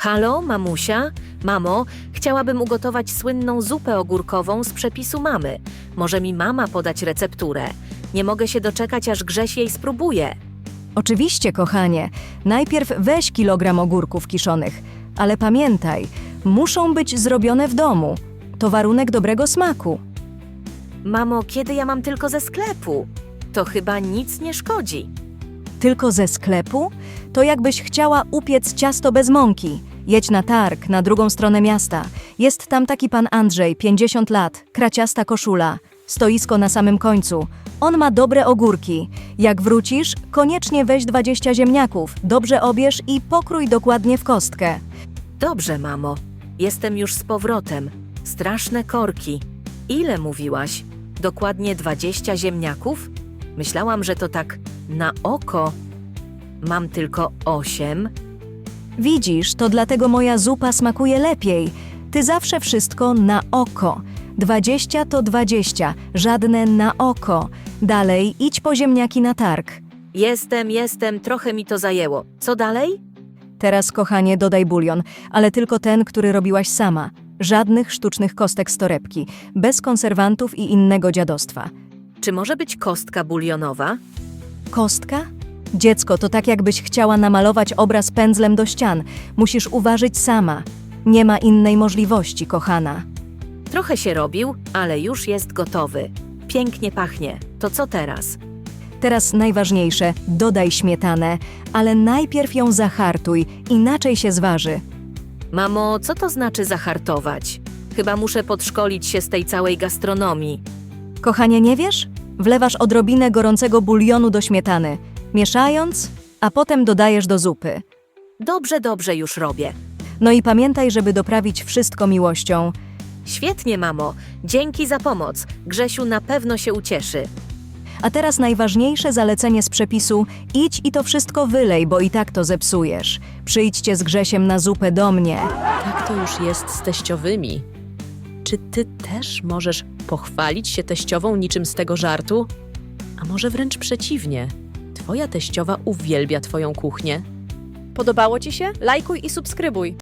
Halo, mamusia? Mamo, chciałabym ugotować słynną zupę ogórkową z przepisu mamy. Może mi mama podać recepturę? Nie mogę się doczekać, aż Grześ jej spróbuje. Oczywiście, kochanie. Najpierw weź kilogram ogórków kiszonych, ale pamiętaj, muszą być zrobione w domu. To warunek dobrego smaku. Mamo, kiedy ja mam tylko ze sklepu? To chyba nic nie szkodzi. Tylko ze sklepu? To jakbyś chciała upiec ciasto bez mąki. Jedź na targ, na drugą stronę miasta. Jest tam taki pan Andrzej, 50 lat, kraciasta koszula. Stoisko na samym końcu. On ma dobre ogórki. Jak wrócisz, koniecznie weź 20 ziemniaków, dobrze obierz i pokrój dokładnie w kostkę. Dobrze, mamo. Jestem już z powrotem. Straszne korki. Ile mówiłaś? Dokładnie 20 ziemniaków? Myślałam, że to tak na oko. Mam tylko 8. Widzisz, to dlatego moja zupa smakuje lepiej. Ty zawsze wszystko na oko. 20 to 20, żadne na oko. Dalej idź po ziemniaki na targ. Jestem, jestem, trochę mi to zajęło. Co dalej? Teraz, kochanie, dodaj bulion, ale tylko ten, który robiłaś sama. Żadnych sztucznych kostek z torebki, bez konserwantów i innego dziadostwa. Czy może być kostka bulionowa? Kostka? Dziecko, to tak jakbyś chciała namalować obraz pędzlem do ścian. Musisz uważać sama. Nie ma innej możliwości, kochana. Trochę się robił, ale już jest gotowy. Pięknie pachnie. To co teraz? Teraz najważniejsze, dodaj śmietanę, ale najpierw ją zahartuj, inaczej się zważy. Mamo, co to znaczy zahartować? Chyba muszę podszkolić się z tej całej gastronomii. Kochanie, nie wiesz? Wlewasz odrobinę gorącego bulionu do śmietany, mieszając, a potem dodajesz do zupy. Dobrze, dobrze już robię. No i pamiętaj, żeby doprawić wszystko miłością. Świetnie, mamo. Dzięki za pomoc. Grzesiu na pewno się ucieszy. A teraz najważniejsze zalecenie z przepisu: idź i to wszystko wylej, bo i tak to zepsujesz. Przyjdźcie z Grzesiem na zupę do mnie. Tak to już jest z teściowymi. Czy ty też możesz pochwalić się teściową niczym z tego żartu? A może wręcz przeciwnie? Twoja teściowa uwielbia twoją kuchnię. Podobało Ci się? Lajkuj i subskrybuj.